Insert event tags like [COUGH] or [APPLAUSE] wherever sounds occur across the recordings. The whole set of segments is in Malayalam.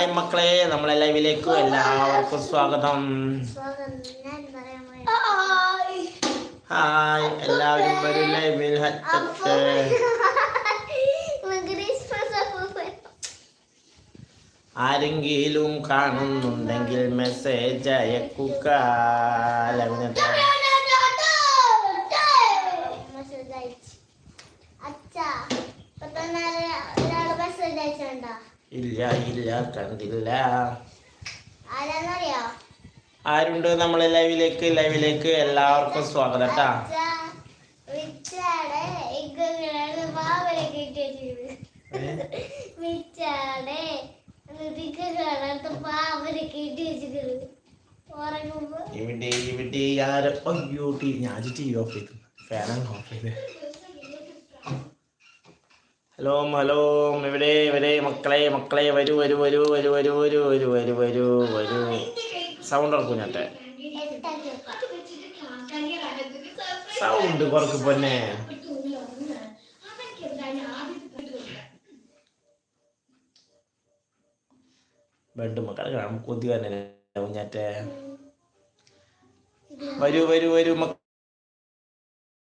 ഹായ് മക്കളെ നമ്മളെ ലൈവിലേക്ക് എല്ലാവർക്കും സ്വാഗതം. ഹായ് എല്ലാവരും വരും ലൈവിൽ ആരെങ്കിലും കാണുന്നുണ്ടെങ്കിൽ മെസ്സേജ് അയക്കുക. ലൈവിനകത്ത് ഇല്ല ഇല്ല കണ്ടില്ല ആരുണ്ട് നമ്മൾ ലൈവിലേക്ക്? ലൈവിലേക്ക് എല്ലാവർക്കും സ്വാഗതം കേട്ടാ. ഇവിടെ ഇവിടെ ഞാൻ ഫാനാണ് ഓഫ് ചെയ്ത്. ഹലോ ഹലോ ഇവിടെ ഇവിടെ മക്കളെ മക്കളെ വരൂ വരൂ വരൂ വരൂ വരൂ വരൂ വരൂ വരൂ വരൂ വരൂ സൗണ്ട് ഇറക്കും ഞാട്ടെ സൗണ്ട് കുറക്ക് പൊന്നെ ബെഡ് മക്കളെ കൊതി തന്നെ കുഞ്ഞാറ്റെ വരൂ വരൂ വരൂ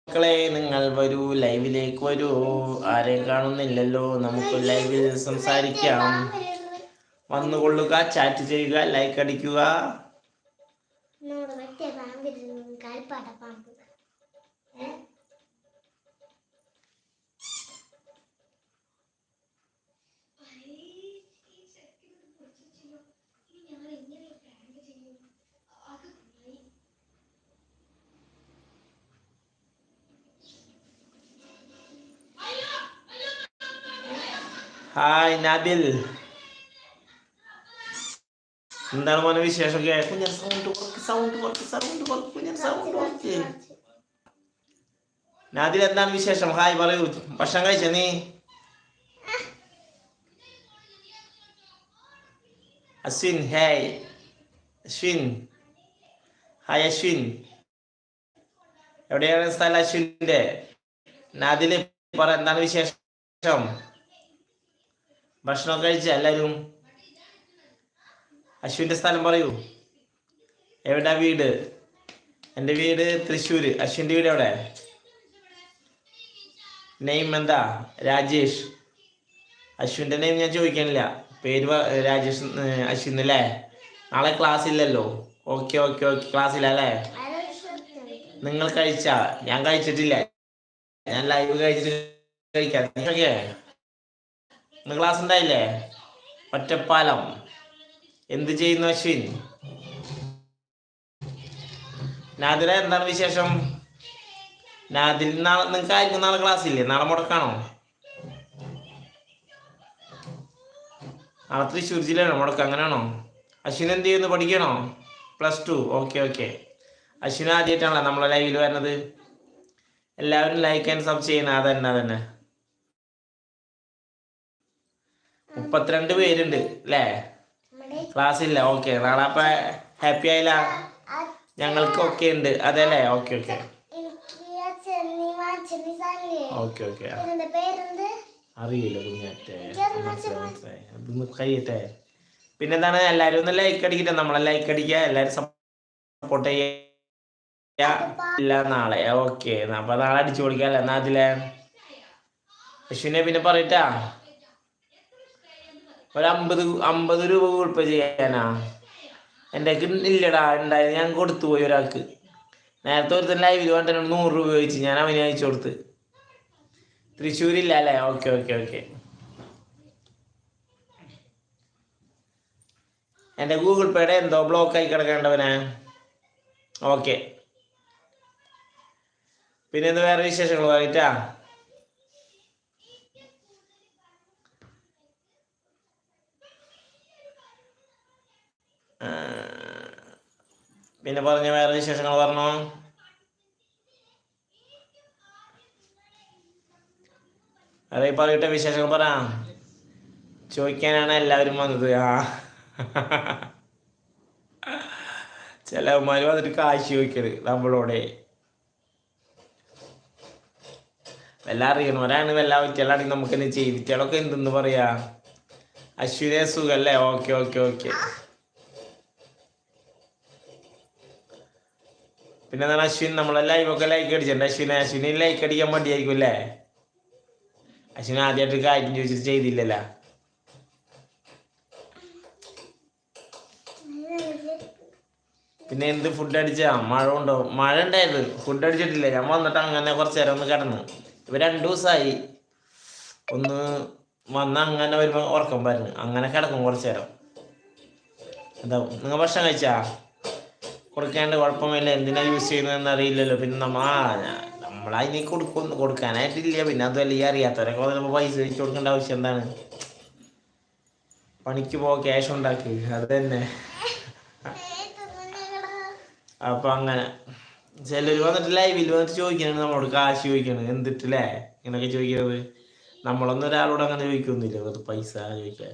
മക്കളെ നിങ്ങൾ വരൂ ലൈവിലേക്ക് വരൂ. ആരെയും കാണുന്നില്ലല്ലോ. നമുക്ക് ലൈവിൽ സംസാരിക്കാം. വന്നുകൊള്ളുക ചാറ്റ് ചെയ്യുക ലൈക്ക് അടിക്കുക. ഹായ് നാദിൽ എന്താണ് മോനെ വിശേഷമൊക്കെ കുഞ്ഞൻ സൗണ്ട് കുറക്ക് സൗണ്ട് കുറക്ക് സൗണ്ട് കുറക്ക് കുഞ്ഞൻ സൗണ്ട് കുറക്ക് നാദിൽ എന്താണ് വിശേഷം ഹായ് പറയൂ ഭക്ഷണം കഴിച്ച നീ അശ്വിൻ ഹായ് അശ്വിൻ ഹായ് അശ്വിൻ എവിടെയാണ് സ്ഥലം അശ്വിന്റെ നാദിൽ പറ എന്താണ് വിശേഷം ഭക്ഷണം കഴിച്ച എല്ലാവരും അശ്വിന്റെ സ്ഥലം പറയൂ. എവിടാ വീട്? എന്റെ വീട് തൃശ്ശൂർ അശ്വിന്റെ വീട് എവിടെ? നെയിം എന്താ? രാജേഷ്. അശ്വിന്റെ നെയിം ഞാൻ ചോദിക്കാനില്ല. പേര് രാജേഷ് അശ്വിൻ അല്ലേ? നാളെ ക്ലാസ് ഇല്ലല്ലോ. ഓക്കെ ഓക്കെ ഓക്കെ ക്ലാസ് ഇല്ല അല്ലേ? നിങ്ങൾ കഴിച്ച? ഞാൻ കഴിച്ചിട്ടില്ല. ഞാൻ ലൈവ് കഴിച്ചിട്ട് കഴിക്കാം. ഇന്ന് ക്ലാസ് ഉണ്ടായില്ലേ ഒറ്റപ്പാലം. എന്ത് ചെയ്യുന്നു അശ്വിൻ? നാദില എന്താണ് വിശേഷം? നാദിൽ നാളെ നിങ്ങൾക്ക് ആയിരിക്കും നാളെ ക്ലാസ് ഇല്ലേ? നാളെ മുടക്കാണോ? നാളെ തൃശ്ശൂർ ജില്ലയാണോ? മുടക്കം അങ്ങനെയാണോ? അശ്വിൻ എന്ത് ചെയ്യുന്നു? പഠിക്കണോ? Plus two okay okay Ashwin ആദ്യമായിട്ടാണല്ലോ നമ്മളെ ലൈവിൽ വരുന്നത്. എല്ലാവരും ലൈക്ക് ആൻഡ് സബ് ചെയ്യുന്ന അതന്നെ അതന്നെ. മുപ്പത്തിരണ്ട് പേരുണ്ട് അല്ലേ? നമ്മുടെ ക്ലാസ് ഇല്ല ഓക്കെ. നാളെ അപ്പൊ ഹാപ്പി ആയില്ല? ഞങ്ങൾക്ക് ഒക്കെ ഉണ്ട്. അതെല്ലേ? Okay okay. Okay okay. പേരെന്ത്? അറിയില്ല കുഞ്ഞാറ്റെ അതൊന്ന് കഴിയട്ടെ പിന്നെന്താണ്? എല്ലാരും ഒന്ന് ലൈക്ക് അടിക്കട്ടെ. നമ്മളെ ലൈക്ക് അടിക്കുക. എല്ലാരും സപ്പോർട്ട് ചെയ്യുക. നാളെ. ഓക്കെ. അപ്പൊ നാളെ അടിച്ചു കൊടുക്കാല്ലേ എന്നാ അതിലെ? അശ്വിനെ പിന്നെ പറയട്ടാ? ഒരു അമ്പത് അമ്പത് രൂപ ഗൂഗിൾ പേ ചെയ്യാനാ? എന്റെ ഇല്ലടാ ഉണ്ടായി ഞാൻ കൊടുത്തു പോയി ഒരാൾക്ക്. നേരത്തെ ഒരുത്തൻ ലൈവിൽ വന്നിട്ട് നൂറ് രൂപ ചോദിച്ചു ഞാൻ അവന് അയച്ചു കൊടുത്ത്. തൃശ്ശൂരില്ല അല്ലേ? Okay okay okay. എന്റെ ഗൂഗിൾ പേയുടെ എന്തോ ബ്ലോക്ക് ആയി കിടക്കേണ്ടവനെ. ഓക്കെ. പിന്നെ എന്ത് വേറെ വിശേഷങ്ങൾ? പറയട്ടാ പിന്നെ പറഞ്ഞ വേറെ വിശേഷങ്ങൾ പറഞ്ഞോ? അതെ പറയട്ടെ വിശേഷങ്ങൾ പറ. ചോദിക്കാനാണ് എല്ലാവരും വന്നത്. ആ. ചിലവന്മാർ വന്നിട്ട് കാശ് ചോദിക്കൽ നമ്മളോടെ. വല്ല അറിയണവരാണ് വല്ല വിറ്റലാണെങ്കിൽ നമുക്ക് എന്നെ ചെയ്തിട്ടൊക്കെ എന്തെന്ന് പറയാ? അശ്വിനെ സുഖല്ലേ? Okay okay okay. പിന്നെ എന്താണ് അശ്വിൻ നമ്മളെല്ലാം ലൈവൊക്കെ ലൈക്ക് അടിച്ചിട്ടുണ്ട്. അശ്വിനെ അശ്വിനെ ലൈക്ക് അടിക്കാൻ മടിയായിരിക്കും അല്ലേ അശ്വിൻ ആദ്യമായിട്ട് കാര്യം ചോദിച്ചിട്ട് ചെയ്തില്ലല്ലോ. പിന്നെ എന്ത് ഫുഡ് അടിച്ചാ? മഴ ഉണ്ടോ? മഴ ഉണ്ടായത്. ഫുഡ് അടിച്ചിട്ടില്ല. ഞാൻ വന്നിട്ട് അങ്ങനെ കുറച്ച് നേരം ഒന്ന് കിടന്നു. ഇപ്പൊ രണ്ടു ദിവസമായി ഒന്ന് വന്ന് അങ്ങനെ വരുമ്പോ ഉറക്കം പറഞ്ഞു അങ്ങനെ കിടക്കും കുറച്ച് നേരം. എന്താ നിങ്ങൾ ഭക്ഷണം കഴിച്ചാ? കൊടുക്കേണ്ട കുഴപ്പമില്ല. എന്തിനാണ് യൂസ് ചെയ്യുന്നതെന്ന് അറിയില്ലല്ലോ. പിന്നെ നമ്മ നമ്മളതിനെ കൊടുക്കും കൊടുക്കാനായിട്ടില്ല. പിന്നെ അതുമല്ല ഈ അറിയാത്തവരൊക്കെ വന്നപ്പോൾ പൈസ വെച്ച് കൊടുക്കേണ്ട ആവശ്യം എന്താണ്? പണിക്ക് പോ ക്യാഷ് ഉണ്ടാക്കി. അത് തന്നെ അപ്പൊ അങ്ങനെ. ചിലർ വന്നിട്ട് ലൈവിൽ വന്നിട്ട് ചോദിക്കണത് നമ്മളോട് കാശ് ചോദിക്കണത്. എന്തിട്ടില്ലേ ഇങ്ങനൊക്കെ ചോദിക്കുന്നത് നമ്മളൊന്നും ഒരാളോട് അങ്ങനെ ചോദിക്കൊന്നുമില്ല. പൈസ ചോദിക്കാൻ.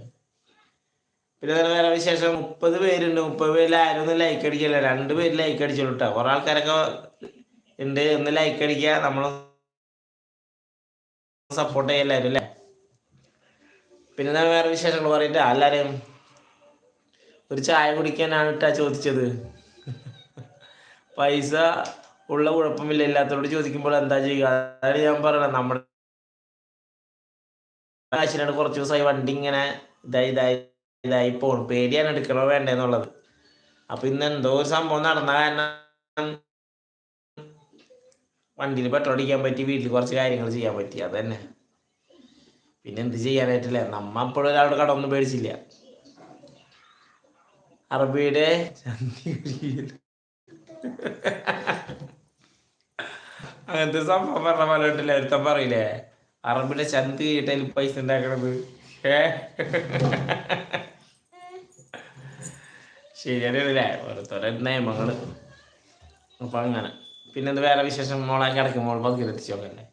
പിന്നെ നിങ്ങൾ വേറെ വിശേഷം. മുപ്പത് പേരുണ്ട്. മുപ്പത് പേരിൽ ആരും ഒന്നും ലൈക്ക് അടിക്കില്ല. രണ്ട് പേര് ലൈക്ക് അടിച്ചോളൂ കേട്ടോ കുറെ ആൾക്കാരൊക്കെ ഉണ്ട് ഒന്ന് ലൈക്ക് അടിക്കുക നമ്മൾ സപ്പോർട്ട് എല്ലാവരും അല്ലേ പിന്നെ നിങ്ങൾ വേറെ വിശേഷങ്ങൾ പറയട്ടെ? എല്ലാവരെയും ഒരു ചായ കുടിക്കാനാണ് കേട്ടാ ചോദിച്ചത്. പൈസ ഉള്ള കുഴപ്പമില്ല. ഇല്ലാത്തവരോട് ചോദിക്കുമ്പോൾ എന്താ ചെയ്യുക? അതാണ് ഞാൻ പറയണത്. നമ്മുടെ കുറച്ച് ദിവസമായി വണ്ടി ഇങ്ങനെ ഇതായി ഇതായി. ഇതായി പോണു പേടിയാണ് എടുക്കണോ വേണ്ടെന്നുള്ളത്. അപ്പൊ ഇന്ന് എന്തോ ഒരു സംഭവം നടന്ന കാരണം വണ്ടിയിൽ പെട്രോൾ അടിക്കാൻ പറ്റി വീട്ടിൽ കുറച്ച് കാര്യങ്ങൾ ചെയ്യാൻ പറ്റി അത് തന്നെ പിന്നെ എന്ത് ചെയ്യാനായിട്ടില്ല നമ്മ അപ്പോഴും ഒരാളുടെ കടമൊന്നും പേടിച്ചില്ല അറബിയുടെ അങ്ങനത്തെ സംഭവം പറഞ്ഞ പോലെ ഉണ്ടല്ലേ ഒരുത്തൻ പറയില്ലേ അറബിയുടെ ചന്ത് കിട്ടിയാൽ പൈസ ഉണ്ടാക്കണത്. ശരിയല്ലേ ഓരോരുത്തരെ നിയമങ്ങൾ അപ്പൊ അങ്ങനെ. പിന്നെന്ത് വേറെ വിശേഷം? മോളെ കിടക്കും മോൾ പതുക്കെ എത്തിച്ചു നോക്കല്ലേ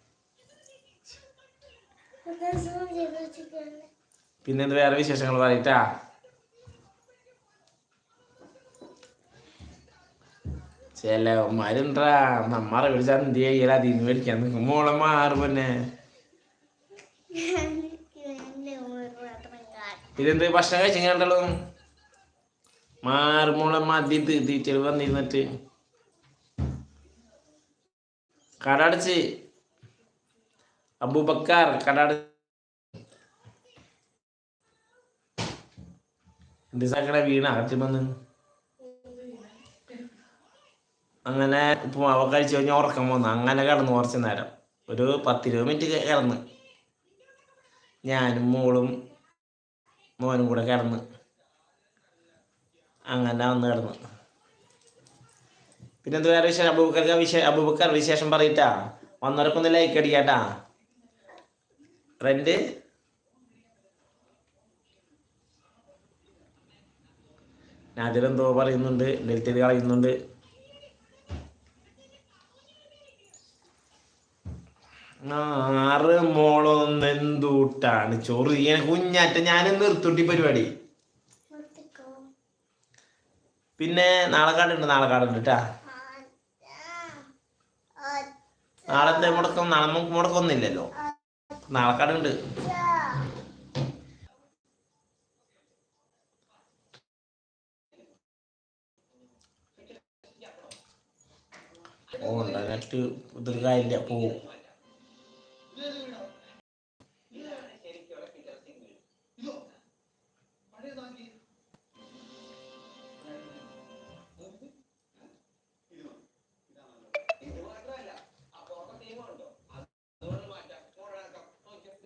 പിന്നെന്ത് വേറെ വിശേഷങ്ങൾ പറയട്ടാ? ചിലവന്മാരുണ്ടാ നമ്മ അറിവിൽ ചന്തി ചെയ്യല അതിന്ന് മേടിക്കാൻ മോളെ പിന്നെ. [LAUGHS] ഇതെന്ത് ഭക്ഷണം കഴിച്ചിങ്ങണ്ടല്ലോ മാറുമോളെ മതി തീറ്റൽ വന്നിരുന്നിട്ട്. കട അടച്ച് അബൂബക്കാർ കട അട എന്ത് വീണ അകത്ത് വന്ന്? അങ്ങനെ ഉപ്പുമാവ കഴിച്ചു കഴിഞ്ഞാൽ ഉറക്കം വന്നു. അങ്ങനെ കിടന്നു കുറച്ച് നേരം. ഒരു പത്തിരുപത് മിനിറ്റ് കിടന്ന്. ഞാനും മോളും മോനും കൂടെ കിടന്ന്. അങ്ങനെ വന്ന് കിടന്ന് പിന്നെ എന്ത് വേറെ വിശേഷം? അബൂബക്കർക്ക് വിശേ അബൂബക്കർ വിശേഷം പറയിട്ടാ. വന്നവർക്കൊന്ന് ലൈക്ക് അടിക്കാട്ടാ. റെന്റ് നാദിലെന്തോ പറയുന്നുണ്ട്. നെൽറ്റ് കളയുന്നുണ്ട്. ആറ് മോളൊന്ന് എന്തൂട്ടാണ് ചോറ് ചെയ്യണ കുഞ്ഞാറ്റ. ഞാൻ നിർത്തുട്ടി പരിപാടി. പിന്നെ നാളെ കാടുണ്ട് നാളെ കാടുണ്ട് കേട്ടാ നാളത്തെ മുടക്കം? നാളെ നമുക്ക് മുടക്കൊന്നുമില്ലല്ലോ. നാളെ കാടുണ്ട്. ഓ ഉണ്ടായിട്ട് ഇതൊരു കാര്യമില്ല. പോവും.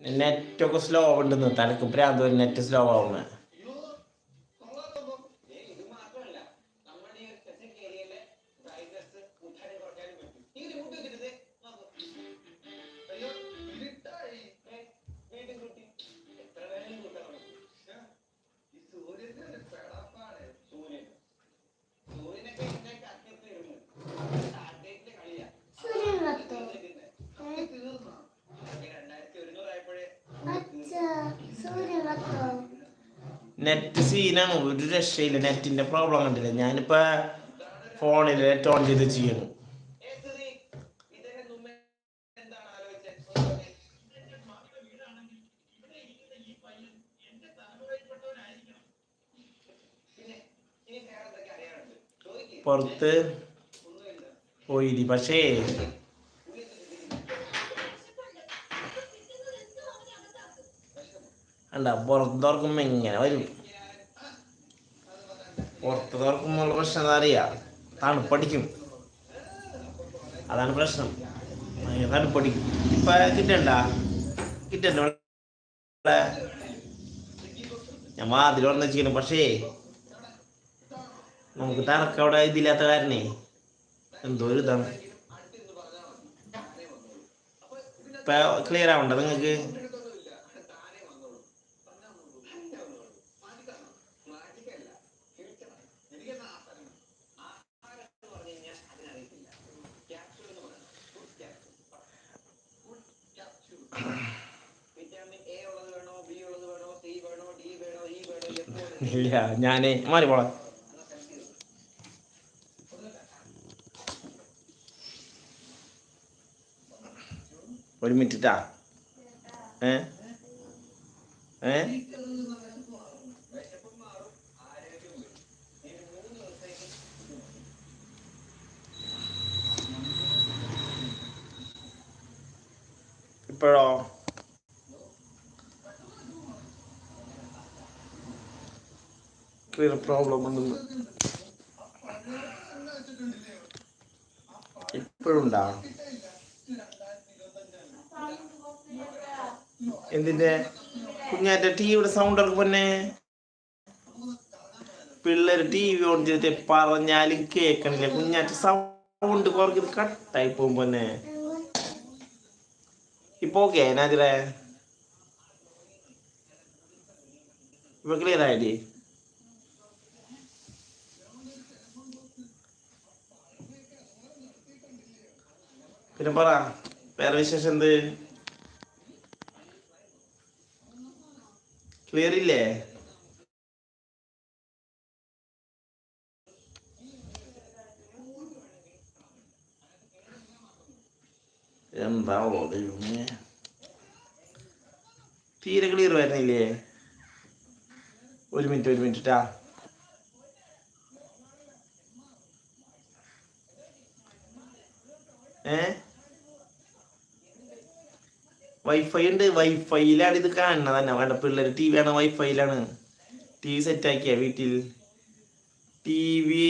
നെറ്റൊക്കെ സ്ലോ ഉണ്ടെന്ന് തലക്ക് ഭ്രാന്ത് നെറ്റ് സ്ലോ ആവുന്ന. നെറ്റ് സീനാണ് ഒരു രക്ഷയില്ല. നെറ്റിന്റെ പ്രോബ്ലം കണ്ടില്ല? ഞാനിപ്പോ ഫോണിൽ നെറ്റ് ഓൺ ചെയ്ത് ചെയ്യണം പുറത്ത് പോയി പക്ഷേ അല്ല പുറത്ത് തുറക്കുമ്പോ ഇങ്ങനെ വരും. പുറത്ത് തുറക്കുമ്പോൾ പ്രശ്നം എന്താ അറിയാ? തണുപ്പടിക്കും. അതാണ് പ്രശ്നം. തണുപ്പടിക്കും. ഇപ്പൊ കിട്ടണ്ട? കിട്ടണ്ട ഞാൻ വാതിൽ വന്ന വെച്ചിരിക്കുന്നു. പക്ഷേ നമുക്ക് തണുക്ക അവിടെ ഇതില്ലാത്ത കാരണേ എന്തോ ഒരു ഇതാണ്. ഇപ്പൊ ക്ലിയർ ആവണ്ട നിങ്ങക്ക്? ഇല്ല ഞാൻ മാറി പോളാം. ഒരു മിനിറ്റാ ഏ? ഏ? ഇപ്പോഴോ? ക്ലിയർ പ്രോബ്ലം ഉണ്ടെന്ന്. ഇപ്പോഴുണ്ടാണ് എന്തിന്റെ കുഞ്ഞാറ്റ ടിവിയുടെ സൗണ്ട് ഇറക്കും പിന്നെ. പിള്ളേര് ടി വി ഓൺ ചെയ്തിട്ട് പറഞ്ഞാലും കേൾക്കണില്ല കുഞ്ഞാറ്റ സൗണ്ട് കുറച്ച് കട്ടായി പോകും പൊന്നെ. ഇപ്പൊ ഓക്കെ നാജിറേ ഇപ്പൊ ക്ലിയർ ആയില്ലേ? പിന്നെ പറ വേറെ വിശേഷം എന്ത്? ക്ലിയർ ഇല്ലേ? എന്താവോ ദൈവമേ? തീരെ ക്ലിയർ വരുന്നില്ലേ? ഒരു മിനിറ്റ് ഒരു മിനിറ്റ് ട്ടാ. ഏ? വൈഫൈ ഉണ്ട്. വൈഫൈയിലാണ് ഇത് കാണുന്നത് തന്നെ. വേണ്ട പിള്ളേർ ടി വി ആണ് വൈഫൈയിലാണ് ടി വി സെറ്റ് ആക്കിയ വീട്ടിൽ ടി വി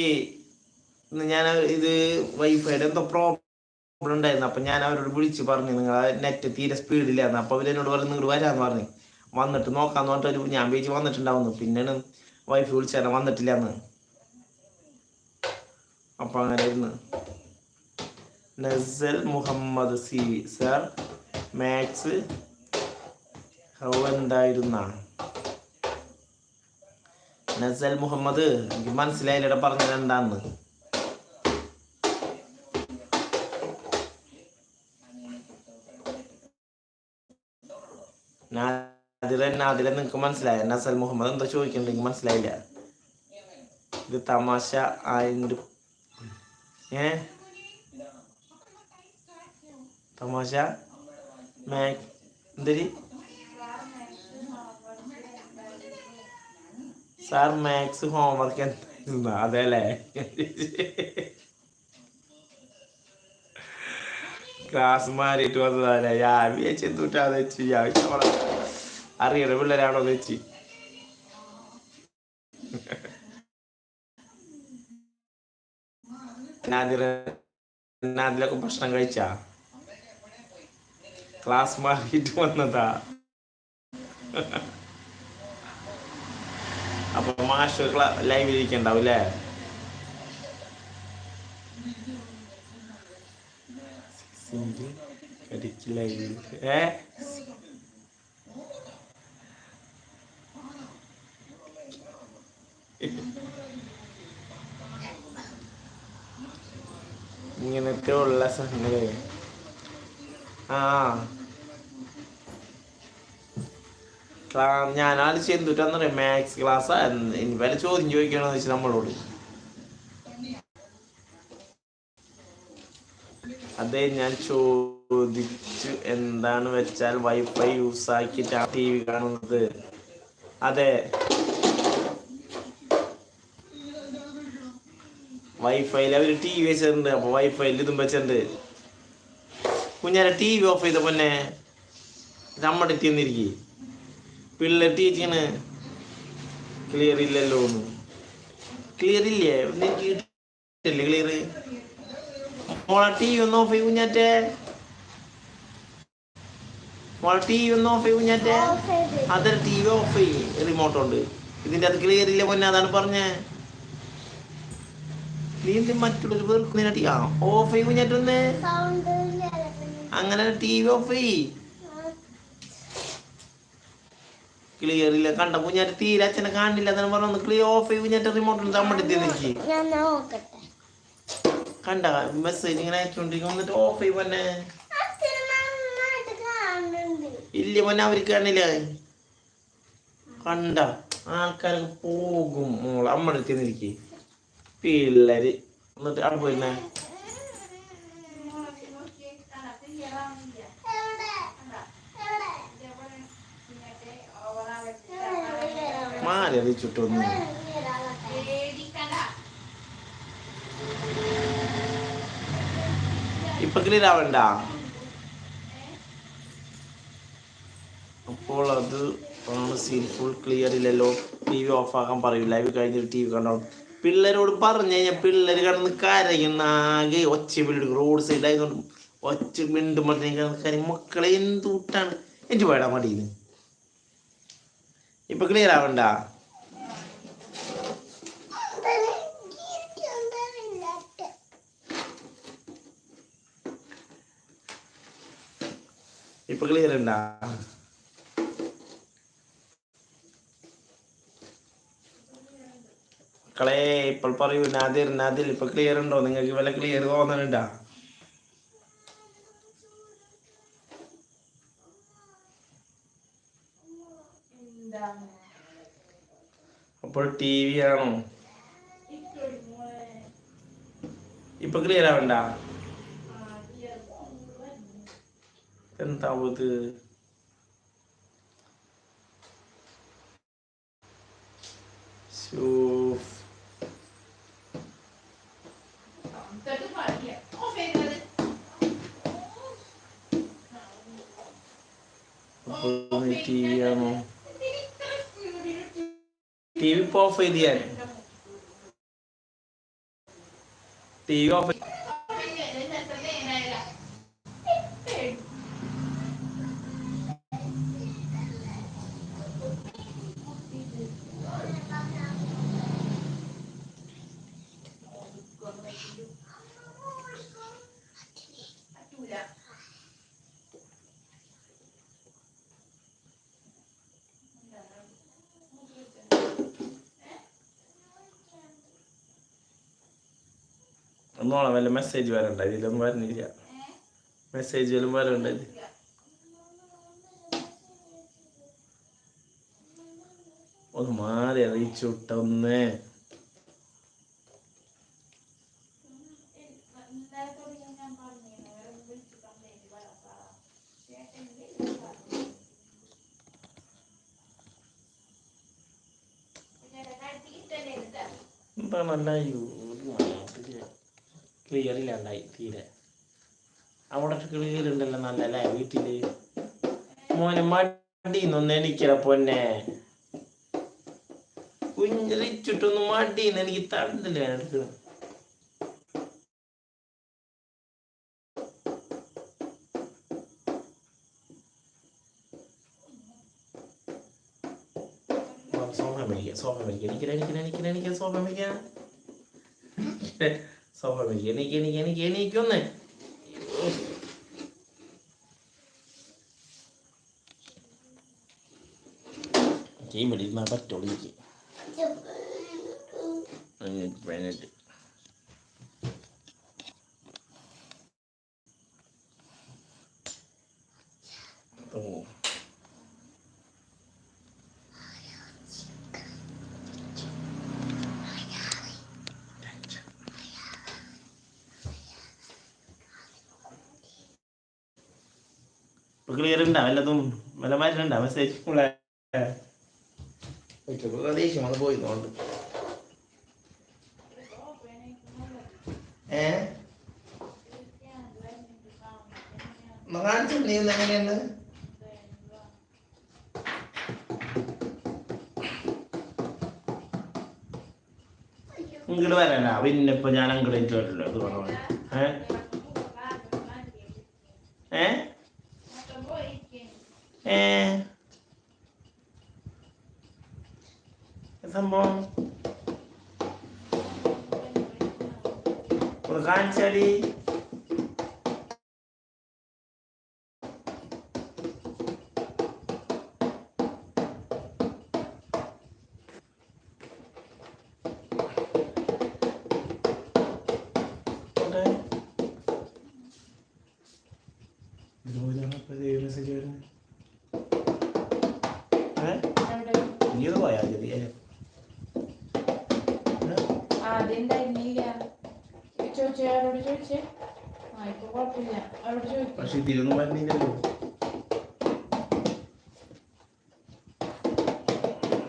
ഞാൻ ഇത് വൈഫൈയുടെ എന്തോ പ്രോബ്ലം ഉണ്ടായിരുന്നു. അപ്പൊ ഞാൻ അവരോട് വിളിച്ച് പറഞ്ഞു നിങ്ങൾ നെറ്റ് തീരെ സ്പീഡില്ലാന്ന് അപ്പൊ അവരെന്നോട് പറഞ്ഞു നിങ്ങൾ വരാന്ന് പറഞ്ഞു. വന്നിട്ട് നോക്കാന്ന് പറഞ്ഞിട്ട് ഒരു ഞാൻ വിചാരിച്ച് വന്നിട്ടുണ്ടാവുന്നു. പിന്നെയാണ് വൈഫ് വിളിച്ചാൽ വന്നിട്ടില്ല എന്ന് അപ്പൊ അങ്ങനെ ഇരുന്ന് Nasal Muhammad C. Sir maths how എന്തായിരുന്നാണ് Nasal Muhammad എനിക്ക് മനസ്സിലായില്ലട പറഞ്ഞത് എന്താന്ന്. നാദില നാദില നിങ്ങക്ക് മനസ്സിലായ? നസൽ മുഹമ്മദ് എന്താ ചോദിക്കണ്ട എനിക്ക് മനസ്സിലായില്ല. ഇത് തമാശ ആയിട്ട് ഏ? തമാശ? എന്തരി? സാർ മാത്സ് ഹോംവർക്ക് എന്താ അതെ അല്ലേ ക്ലാസ് മാറിയിട്ട് വന്നതല്ലേ? ഞാൻ വിചാരിച്ചു എന്തുട്ടാ വെച്ച്? ഞാൻ അറിയണ പിള്ളേരാണോ വെച്ച്? നാദിറ നാദിലൊക്കെ ഭക്ഷണം കഴിച്ചാ? ക്ലാസ് മാറിയിട്ട് വന്നതാ. അപ്പൊ മാഷ് ലൈവ് ഇരിക്കണ്ടാവും അല്ലേ ഏ? ഇങ്ങനത്തെ ഉള്ള സംഗതി ഞാൻ ആലോചിച്ച് എന്തുട്ടാന്ന് പറയാം മാത്സ് ക്ലാസ് ഇനി വല്ല ചോദ്യം ചോദിക്കണമെന്ന് വെച്ച് നമ്മളോട്. അതെ ഞാൻ ചോദിച്ചു എന്താണ് വെച്ചാൽ വൈഫൈ യൂസ് ആക്കിയിട്ടാണ് ടി വി കാണുന്നത്? അതെ. വൈഫൈയിൽ അവർ ടി വി വെച്ചിട്ടുണ്ട്. അപ്പൊ വൈഫൈയിൽ ഇതും വെച്ചിട്ടുണ്ട്. കുഞ്ഞാരെ ടി വി ഓഫ് ചെയ്ത പൊന്നെ നമ്മുടെ തിന്നിരിക്കെ പിള്ളേർ ടീച്ചിങ് ക്ലിയർ ഇല്ലല്ലോ ഒന്ന് ക്ലിയർ ഇല്ലേ? എനിക്ക് കിട്ടില്ലേ ക്ലിയർ മോളെ ടി വി ഒന്ന് ഓഫ് ചെയ്യും കുഞ്ഞാറ്റേ. മോളെ ടി വി ഒന്ന് ഓഫ് ചെയ്യും കുഞ്ഞാറ്റേ. അതൊരു ടി വി ഓഫ് ചെയ്യും. റിമോട്ട് ഉണ്ട്. ഇതിന്റെ അത് ക്ലിയർ ഇല്ല പൊന്നെ അതാണ് പറഞ്ഞേ. നീന്തി എന്ത് മറ്റുള്ളൊരു പേർക്ക് ടി? ആ ഓഫ് ചെയ്യും കുഞ്ഞാറ്റൊന്ന്. അങ്ങനെ ടി വി ഓഫ് ചെയ്യ് ക്ലിയർ ഇല്ല. കണ്ട കുഞ്ഞാറ്റ് തീരെ അച്ഛനെ കാണില്ല അതാണ് പറഞ്ഞു ക്ലിയർ ഓഫ് ചെയ്യും കുഞ്ഞാറ്റ് റിമോട്ട് നമ്മുടെ നിൽക്കി ഞാൻ നോക്കട്ടെ? കണ്ട മെസ്സേജ് ഇങ്ങനെ അയച്ചോണ്ടിരിക്കും എന്നിട്ട് ഓഫ് ചെയ്യും പൊന്നെ ഇല്ല പൊന്നെ അവർക്ക് കാണില്ല. കണ്ട ആൾക്കാരൊക്കെ പോകും മോൾ. നിൽക്കി പിള്ളേര്. എന്നിട്ട് അവിടെ പോയിരുന്നേ എവിടെ മാറി അറിയിച്ചിട്ടൊന്നും ഇപ്പൊ ക്ലിയർ ആവണ്ട? അപ്പോൾ അത് സീൻ ഫുൾ ക്ലിയർ ഇല്ലല്ലോ. ടി വി ഓഫ് ആക്കാൻ പറയൂല ലൈവ് കഴിഞ്ഞിട്ട് ടി വി കണ്ടോ? പിള്ളേരോട് പറഞ്ഞു കഴിഞ്ഞാൽ പിള്ളേർ കിടന്ന് കരയുന്ന ആകെ ഒച്ച വീട് റോഡ് സൈഡ് ആയതുകൊണ്ട് ഒച്ച മിണ്ടുമ്പോഴത്തേക്ക് കാര്യം. മക്കളെ എന്ത് എനിക്ക് പോയടാ മടിയിൽ ഇപ്പൊ ക്ലിയർ ആവണ്ട? ഇപ്പൊ ക്ലിയർ ഉണ്ടാ മക്കളെ ഇപ്പോൾ പറയൂ നാദിർ നാദിർ ഇപ്പൊ ക്ലിയർ ഉണ്ടോ നിങ്ങൾക്ക് വല്ല ക്ലിയർ തോന്നുന്നുണ്ടാ അപ്പോൾ ടി വി ആണോ? ഇപ്പൊ ക്ലിയർ ആവണ്ട? എന്താവും ഇത് ശോ. അപ്പോൾ ടി വി ആണോ? ടി വി ഇപ്പൊ ഓഫ് ചെയ്ത് ഞാൻ ടി വി ഓഫ് ഒന്നോളം വല്ല മെസ്സേജ് വരണ്ട ഇതിലൊന്നും വരുന്നില്ല. മെസ്സേജ് വല്ലതും വരണ്ട ഇത്. ഒന്ന് മാറി അറിയിച്ചു നല്ല എന്താണല്ല ക്ലിയർ ഇല്ലാണ്ടായി തീരെ. അവിടെ ക്ലിയർ ഉണ്ടല്ലോ നല്ല അല്ലേ വീട്ടിൽ? മോനെ മടിന്നൊന്ന് എനിക്കട പൊന്നെ. മടി മടിന്ന് എനിക്ക് തണ്ടില്ല എടുക്കണം. സോഫ മേടിക്കാം സോഫ മേടിക്കാം എനിക്കില്ല എനിക്കില്ല എനിക്കില്ല എനിക്ക് സോഫ മേടിക്കാം. മേടിക്കാം എനിക്ക് എനിക്ക് എനിക്ക് എനിക്കൊന്ന്. ഗെയിം എടുക്കാൻ പറ്റുള്ളൂ എനിക്ക്. അതിന് ക്ലിയർ ഉണ്ടാ വല്ലതും വല്ല മാറ്റുണ്ടാ മെസ്സേജ് ഇങ്ങോട്ട് വരാനാ പിന്നെ ഇപ്പൊ ഞാൻ അങ്ങോട്ട് വരല്ലോ അത് പറഞ്ഞു ഏ ഏ ഏ സംഭവം ഒന്ന്